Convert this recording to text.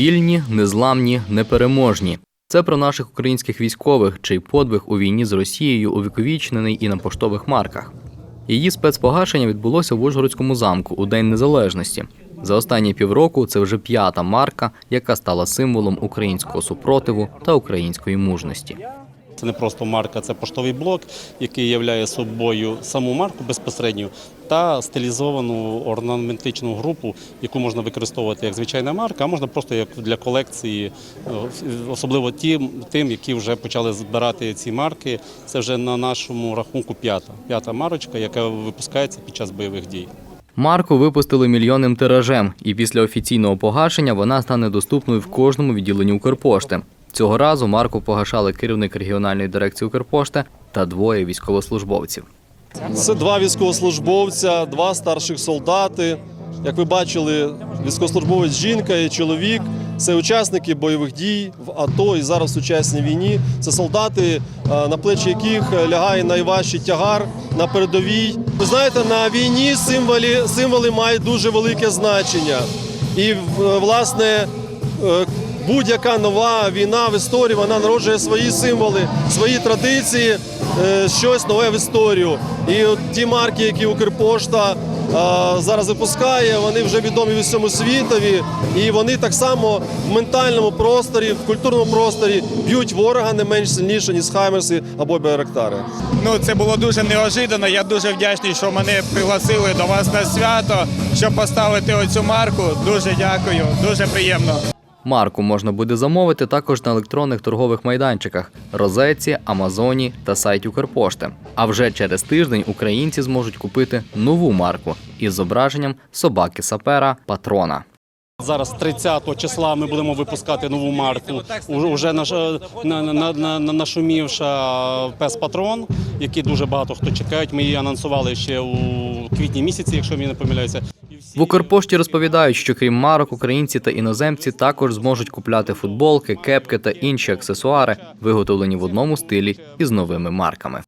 Вільні, незламні, непереможні. Це про наших українських військових, чий подвиг у війні з Росією увіковічнений і на поштових марках. Її спецпогашення відбулося в Ужгородському замку у День Незалежності. За останні півроку це вже п'ята марка, яка стала символом українського супротиву та української мужності. Це не просто марка, це поштовий блок, який являє собою саму марку безпосередньо та стилізовану орнаментичну групу, яку можна використовувати як звичайна марка, а можна просто як для колекції, е, особливо тим, тим, які вже почали збирати ці марки. Це вже на нашому рахунку п'ята. П'ята марочка, яка випускається під час бойових дій. Марку випустили мільйонним тиражем, і після офіційного погашення вона стане доступною в кожному відділенні Укрпошти. Цього разу марку погашали керівник регіональної дирекції Укрпошти та двоє військовослужбовців. Це два військовослужбовця, два старших солдати. Як ви бачили, військовослужбовець жінка і чоловік це учасники бойових дій в АТО і зараз в сучасній війні. Це солдати, е, на плечі яких лягає найважчий тягар на передовій. Ви знаєте, на війні символи, символи мають дуже велике значення. І власне е, будь-яка нова війна в історії вона народжує свої символи, свої традиції, е, щось нове в історію. І от ті марки, які Укрпошта е, зараз випускає, вони вже відомі в усьому світові, і вони так само в ментальному просторі, в культурному просторі б'ють ворога не менш сильніше, ніж Хаймерси або Байрактари. Ну, це було дуже неожиданно. Я дуже вдячний, що мене пригласили до вас на свято, щоб поставити оцю марку. Дуже дякую, дуже приємно. Марку можна буде замовити також на електронних торгових майданчиках Розетці, Амазоні та сайті Укрпошти. А вже через тиждень українці зможуть купити нову марку із зображенням собаки сапера Патрона. Зараз 30 числа ми будемо випускати нову марку. Уже наш, на, на, на, на, нашумівша пес Патрон, який дуже багато хто чекають. Ми її анонсували ще у квітні місяці, якщо мені не помиляюся. І В Укрпошті розповідають, що крім марок, українці та іноземці також зможуть купляти футболки, кепки та інші аксесуари, виготовлені в одному стилі із новими марками.